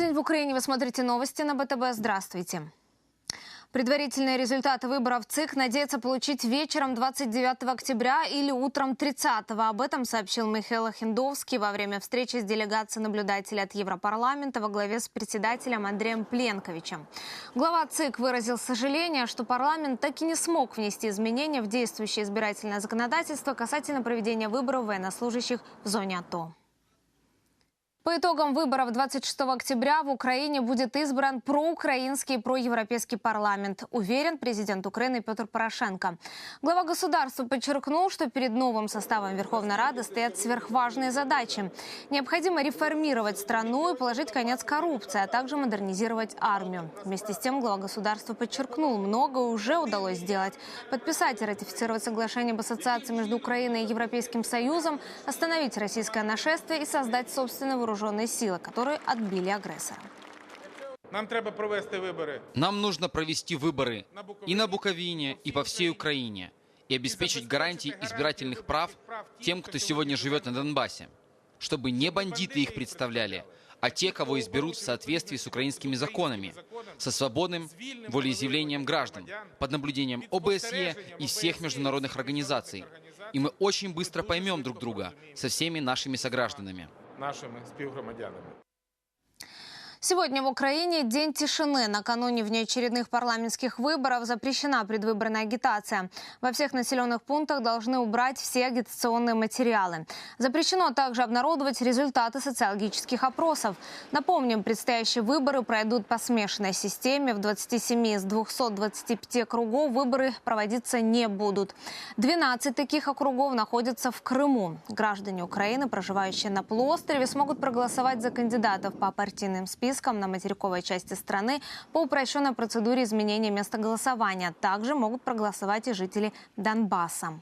Полдень в Украине. Вы смотрите новости на БТБ. Здравствуйте. Предварительные результаты выборов ЦИК надеется получить вечером 29 октября или утром 30. Об этом сообщил Михаил Хиндовский во время встречи с делегацией наблюдателей от Европарламента во главе с председателем Андреем Пленковичем. Глава ЦИК выразил сожаление, что парламент так и не смог внести изменения в действующее избирательное законодательство касательно проведения выборов военнослужащих в зоне АТО. По итогам выборов 26 октября в Украине будет избран проукраинский и проевропейский парламент, уверен президент Украины Петр Порошенко. Глава государства подчеркнул, что перед новым составом Верховной Рады стоят сверхважные задачи. Необходимо реформировать страну и положить конец коррупции, а также модернизировать армию. Вместе с тем глава государства подчеркнул, много уже удалось сделать. Подписать и ратифицировать соглашение об ассоциации между Украиной и Европейским Союзом, остановить российское нашествие и создать собственный вооруженные силы, которые отбили агрессора. Нам треба провести вибори. Нам нужно провести выборы и на Буковине, и по всей Украине, и обеспечить гарантии избирательных прав тем, кто сегодня живет на Донбассе, чтобы не бандиты их представляли, а те, кого изберут в соответствии с украинскими законами, со свободным волеизъявлением граждан, под наблюдением ОБСЕ и всех международных организаций. И мы очень быстро поймем друг друга со всеми нашими согражданами. Нашими співгромадянами. Сегодня в Украине день тишины. Накануне внеочередных парламентских выборов запрещена предвыборная агитация. Во всех населенных пунктах должны убрать все агитационные материалы. Запрещено также обнародовать результаты социологических опросов. Напомним, предстоящие выборы пройдут по смешанной системе. В 27 из 225 округов выборы проводиться не будут. 12 таких округов находятся в Крыму. Граждане Украины, проживающие на полуострове, смогут проголосовать за кандидатов по партийным спискам списком на материковой части страны по упрощенной процедуре изменения места голосования. Также могут проголосовать и жители Донбасса.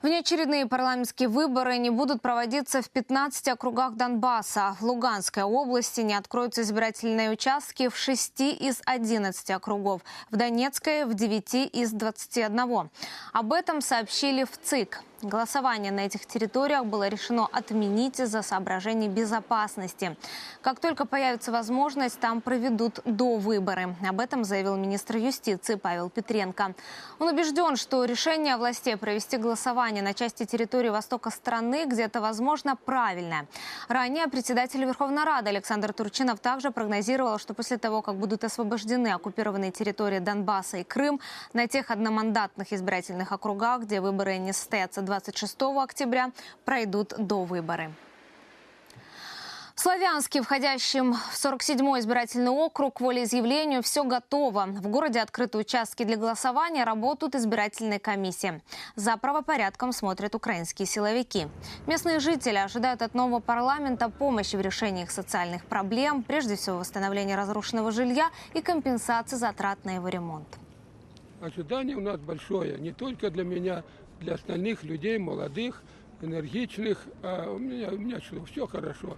Внеочередные парламентские выборы не будут проводиться в 15 округах Донбасса. В Луганской области не откроются избирательные участки в 6 из 11 округов. В Донецкой – в 9 из 21. Об этом сообщили в ЦИК. Голосование на этих территориях было решено отменить из-за соображений безопасности. Как только появится возможность, там проведут до выборы. Об этом заявил министр юстиции Павел Петренко. Он убежден, что решение властей провести голосование на части территории востока страны где-то, возможно, правильное. Ранее председатель Верховной Рады Александр Турчинов также прогнозировал, что после того, как будут освобождены оккупированные территории Донбасса и Крым, на тех одномандатных избирательных округах, где выборы не состоятся 26 октября пройдут до выборы. В Славянске, входящем в 47-й избирательный округ, волеизъявлению все готово. В городе открыты участки для голосования, работают избирательные комиссии. За правопорядком смотрят украинские силовики. Местные жители ожидают от нового парламента помощи в решении их социальных проблем, прежде всего восстановления разрушенного жилья и компенсации затрат на его ремонт. Ожидание у нас большое, не только для меня, для остальных людей, молодых, энергичных. А у меня, у меня что, все хорошо.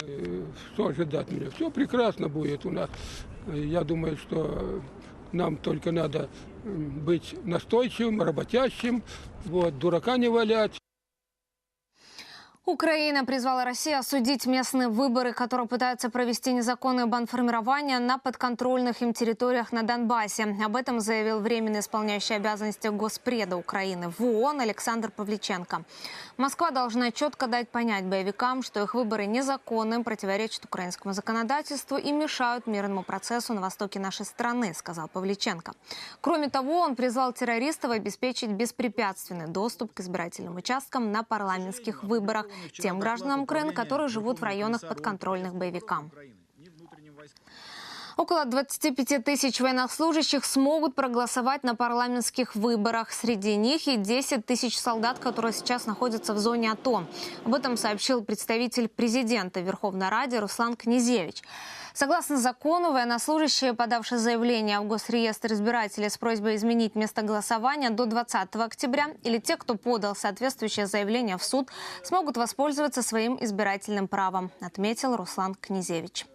Э, Что ожидать меня? Все прекрасно будет у нас. Э, Я думаю, что нам только надо быть настойчивым, работящим, вот, дурака не валять. Украина призвала Россию осудить местные выборы, которые пытаются провести незаконное банформирование на подконтрольных им территориях на Донбассе. Об этом заявил временно исполняющий обязанности Госпреда Украины в ООН Александр Павличенко. Москва должна четко дать понять боевикам, что их выборы незаконны, противоречат украинскому законодательству и мешают мирному процессу на востоке нашей страны, сказал Павличенко. Кроме того, он призвал террористов обеспечить беспрепятственный доступ к избирательным участкам на парламентских выборах тем гражданам Украины, которые живут в районах подконтрольных боевикам. Около 25 тысяч военнослужащих смогут проголосовать на парламентских выборах. Среди них и 10 тысяч солдат, которые сейчас находятся в зоне АТО. Об этом сообщил представитель президента Верховной Ради Руслан Князевич. Согласно закону, военнослужащие, подавшие заявление в Госреестр избирателей с просьбой изменить место голосования до 20 октября, или те, кто подал соответствующее заявление в суд, смогут воспользоваться своим избирательным правом, отметил Руслан Князевич.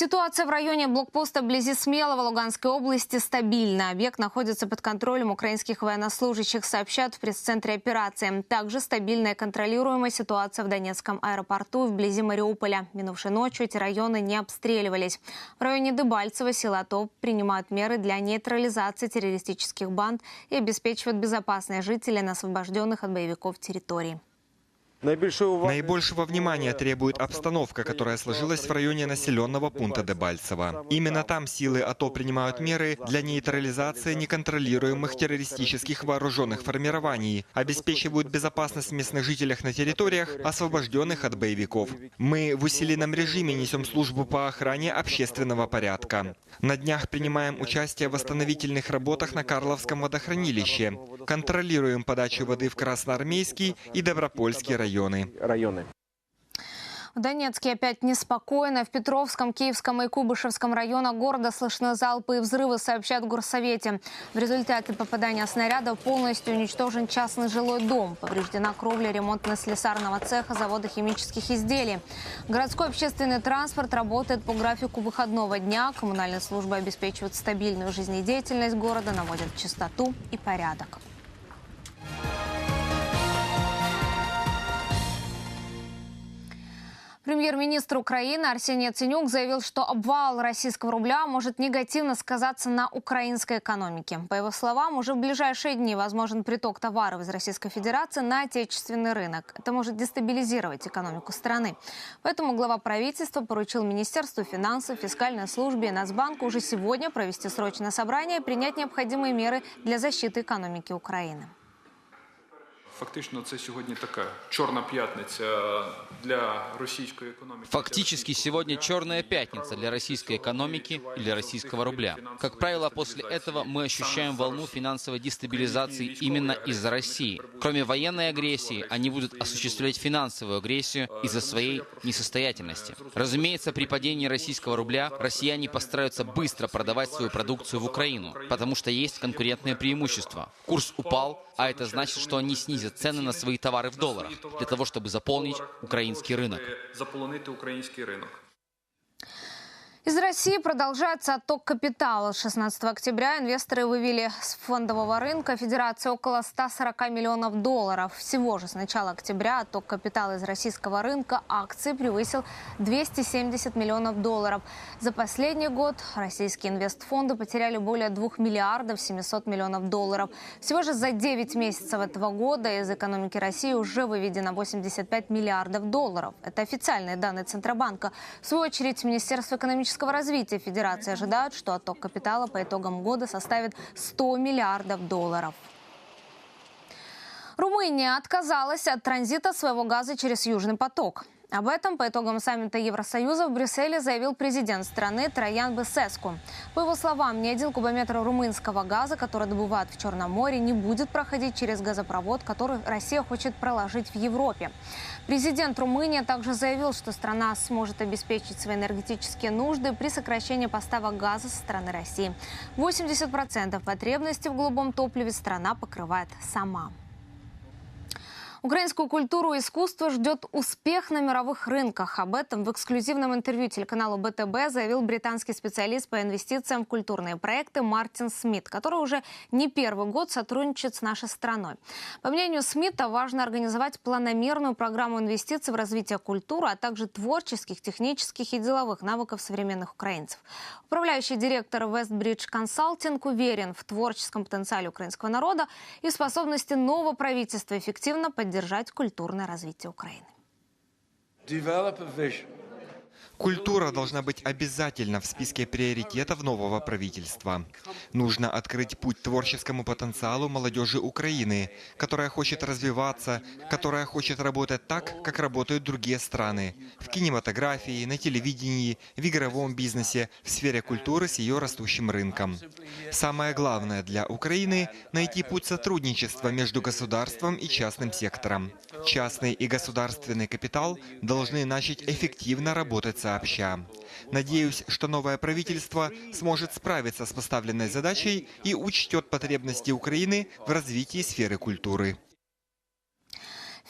Ситуация в районе блокпоста вблизи Смелого Луганской области стабильна. Объект находится под контролем украинских военнослужащих, сообщают в пресс-центре операции. Также стабильная контролируемая ситуация в Донецком аэропорту вблизи Мариуполя. Минувшей ночью эти районы не обстреливались. В районе Дебальцево силы АТО принимают меры для нейтрализации террористических банд и обеспечивают безопасность жителей на освобожденных от боевиков территорий. Наибольшего внимания требует обстановка, которая сложилась в районе населенного пункта Дебальцево. Именно там силы АТО принимают меры для нейтрализации неконтролируемых террористических вооруженных формирований, обеспечивают безопасность местных жителей на территориях, освобожденных от боевиков. Мы в усиленном режиме несем службу по охране общественного порядка. На днях принимаем участие в восстановительных работах на Карловском водохранилище. Контролируем подачу воды в Красноармейский и Добропольский районы. районы. В Донецке опять неспокойно. В Петровском, Киевском и Кубышевском районах города слышны залпы и взрывы, сообщают в горсовете. В результате попадания снарядов полностью уничтожен частный жилой дом. Повреждена кровля ремонтно-слесарного цеха завода химических изделий. Городской общественный транспорт работает по графику выходного дня. Коммунальные службы обеспечивают стабильную жизнедеятельность города, наводят чистоту и порядок. Премьер-министр Украины Арсений Яценюк заявил, что обвал российского рубля может негативно сказаться на украинской экономике. По его словам, уже в ближайшие дни возможен приток товаров из Российской Федерации на отечественный рынок. Это может дестабилизировать экономику страны. Поэтому глава правительства поручил Министерству финансов, фискальной службе и Нацбанку уже сегодня провести срочное собрание и принять необходимые меры для защиты экономики Украины. Фактично, це сьогодні така чорна п'ятниця для російської економіки. Фактически сегодня черная пятница для российской экономики и для российского рубля. Как правило, после этого мы ощущаем волну финансовой дестабилизации именно из-за России. Кроме военной агрессии, они будут осуществлять финансовую агрессию из-за своей несостоятельности. Разумеется, при падении российского рубля россияне постараются быстро продавать свою продукцию в Украину, потому что есть конкурентные преимущества. Курс упал, а это значит, что они снизят цены на свои товары в долларах, для того, чтобы заполнить украинский рынок. Из России продолжается отток капитала. С 16 октября инвесторы вывели с фондового рынка Федерации около 140 миллионов долларов. Всего же с начала октября отток капитала из российского рынка акций превысил 270 миллионов долларов. За последний год российские инвестфонды потеряли более 2 миллиардов 700 миллионов долларов. Всего же за 9 месяцев этого года из экономики России уже выведено 85 миллиардов долларов. Это официальные данные Центробанка. В свою очередь, Министерство экономического развития Федерации ожидают, что отток капитала по итогам года составит 100 миллиардов долларов. Румыния отказалась от транзита своего газа через Южный поток. Об этом по итогам саммита Евросоюза в Брюсселе заявил президент страны Троян Бесеску. По его словам, ни один кубометр румынского газа, который добывают в Черном море, не будет проходить через газопровод, который Россия хочет проложить в Европе. Президент Румынии также заявил, что страна сможет обеспечить свои энергетические нужды при сокращении поставок газа со стороны России. 80% потребностей в голубом топливе страна покрывает сама. Украинскую культуру и искусство ждет успех на мировых рынках. Об этом в эксклюзивном интервью телеканалу БТБ заявил британский специалист по инвестициям в культурные проекты Мартин Смит, который уже не первый год сотрудничает с нашей страной. По мнению Смита, важно организовать планомерную программу инвестиций в развитие культуры, а также творческих, технических и деловых навыков современных украинцев. Управляющий директор Westbridge Consulting уверен в творческом потенциале украинского народа и в способности нового правительства эффективно поддержать культурное развитие Украины. Культура должна быть обязательно в списке приоритетов нового правительства. Нужно открыть путь творческому потенциалу молодежи Украины, которая хочет развиваться, которая хочет работать так, как работают другие страны. В кинематографии, на телевидении, в игровом бизнесе, в сфере культуры с ее растущим рынком. Самое главное для Украины – найти путь сотрудничества между государством и частным сектором. Частный и государственный капитал должны начать эффективно работать сообща. Надеюсь, что новое правительство сможет справиться с поставленной задачей и учтет потребности Украины в развитии сферы культуры.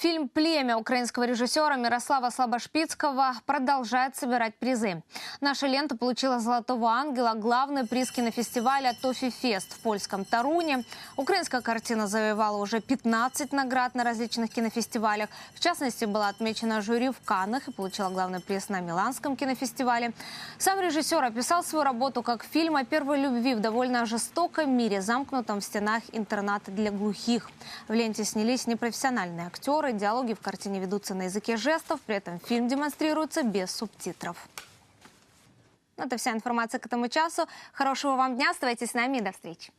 Фильм «Племя» украинского режиссера Мирослава Слабошпицкого продолжает собирать призы. Наша лента получила «Золотого ангела», главный приз кинофестиваля «Тофи Фест» в польском Таруне. Украинская картина завоевала уже 15 наград на различных кинофестивалях. В частности, была отмечена жюри в Каннах и получила главный приз на Миланском кинофестивале. Сам режиссер описал свою работу как фильм о первой любви в довольно жестоком мире, замкнутом в стенах интерната для глухих. В ленте снялись непрофессиональные актеры, диалоги в картине ведутся на языке жестов, при этом фильм демонстрируется без субтитров. Ну, Это вся информация к этому часу. Хорошего вам дня, оставайтесь с нами и до встречи.